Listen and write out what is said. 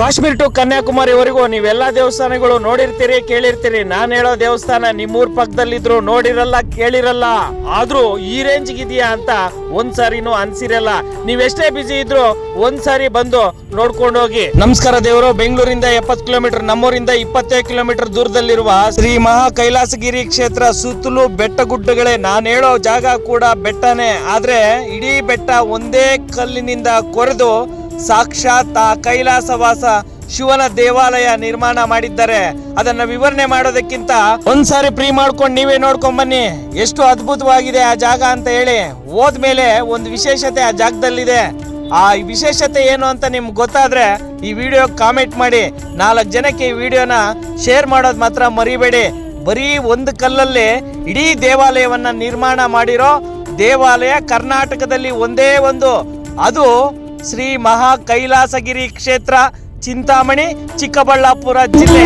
Kashmir to ಕನ್ಯಾಕುಮಾರಿವರೆಗೂ ನೀವೆಲ್ಲ ದೇವಸ್ಥಾನಗಳು ನೋಡಿರ್ತೀರಿ, ಕೇಳಿರ್ತೀರಿ. ನಾನು ಹೇಳೋ ದೇವಸ್ಥಾನ ನಿಮ್ಮೂರ್ ಪಕ್ಕದಲ್ಲಿದ್ರು ನೋಡಿರಲ್ಲ, ಕೇಳಿರಲ್ಲ. ಆದ್ರೂ ಈ ರೇಂಜ್ ಇದೆಯಾ ಅಂತ ಒಂದ್ಸಾರಿನೂ ಅನ್ಸಿರಲ್ಲ. ನೀವೆಷ್ಟೇ ಬಿಜಿ ಇದ್ರು ಒಂದ್ಸಾರಿ ಬಂದು ನೋಡ್ಕೊಂಡು ಹೋಗಿ ನಮಸ್ಕಾರ ದೇವರು, ಬೆಂಗಳೂರಿಂದ ಎಪ್ಪತ್ತು ಕಿಲೋಮೀಟರ್, ನಮ್ಮೂರಿಂದ ಇಪ್ಪತ್ತೈದು ಕಿಲೋಮೀಟರ್ ದೂರದಲ್ಲಿರುವ ಶ್ರೀ ಮಹಾ ಕೈಲಾಸಗಿರಿ ಕ್ಷೇತ್ರ ಸುತ್ತಲೂ ಬೆಟ್ಟ ಗುಡ್ಡಗಳೇ ನಾನು ಹೇಳೋ ಜಾಗ ಕೂಡ ಬೆಟ್ಟನೇ. ಆದ್ರೆ ಇಡೀ ಬೆಟ್ಟ ಒಂದೇ ಕಲ್ಲಿನಿಂದ ಕೊರೆದು ಸಾಕ್ಷಾತ್ ಆ ಕೈಲಾಸವಾಸ ಶಿವನ ದೇವಾಲಯ ನಿರ್ಮಾಣ ಮಾಡಿದ್ದಾರೆ. ಅದನ್ನ ವಿವರಣೆ ಮಾಡೋದಕ್ಕಿಂತ ಒಂದ್ಸಾರಿ ಪ್ರೀ ಮಾಡ್ಕೊಂಡು ನೀವೇ ನೋಡ್ಕೊಂಡ್ ಬನ್ನಿ. ಎಷ್ಟು ಅದ್ಭುತವಾಗಿದೆ ಆ ಜಾಗ ಅಂತ ಹೇಳಿ ಹೋದ್ಮೇಲೆ ಒಂದು ವಿಶೇಷತೆ ಆ ಜಾಗದಲ್ಲಿದೆ. ಆ ವಿಶೇಷತೆ ಏನು ಅಂತ ನಿಮ್ಗೆ ಗೊತ್ತಾದ್ರೆ ಈ ವಿಡಿಯೋ ಕಾಮೆಂಟ್ ಮಾಡಿ. ನಾಲ್ಕು ಜನಕ್ಕೆ ಈ ವಿಡಿಯೋನ ಶೇರ್ ಮಾಡೋದು ಮಾತ್ರ ಮರಿಬೇಡಿ. ಬರೀ ಒಂದು ಕಲ್ಲಲ್ಲಿ ಇಡೀ ದೇವಾಲಯವನ್ನ ನಿರ್ಮಾಣ ಮಾಡಿರೋ ದೇವಾಲಯ ಕರ್ನಾಟಕದಲ್ಲಿ ಒಂದೇ ಒಂದು. ಅದು ಶ್ರೀ ಮಹಾ ಕೈಲಾಸಗಿರಿ ಕ್ಷೇತ್ರ ಚಿಂತಾಮಣಿ ಚಿಕ್ಕಬಳ್ಳಾಪುರ ಜಿಲ್ಲೆ.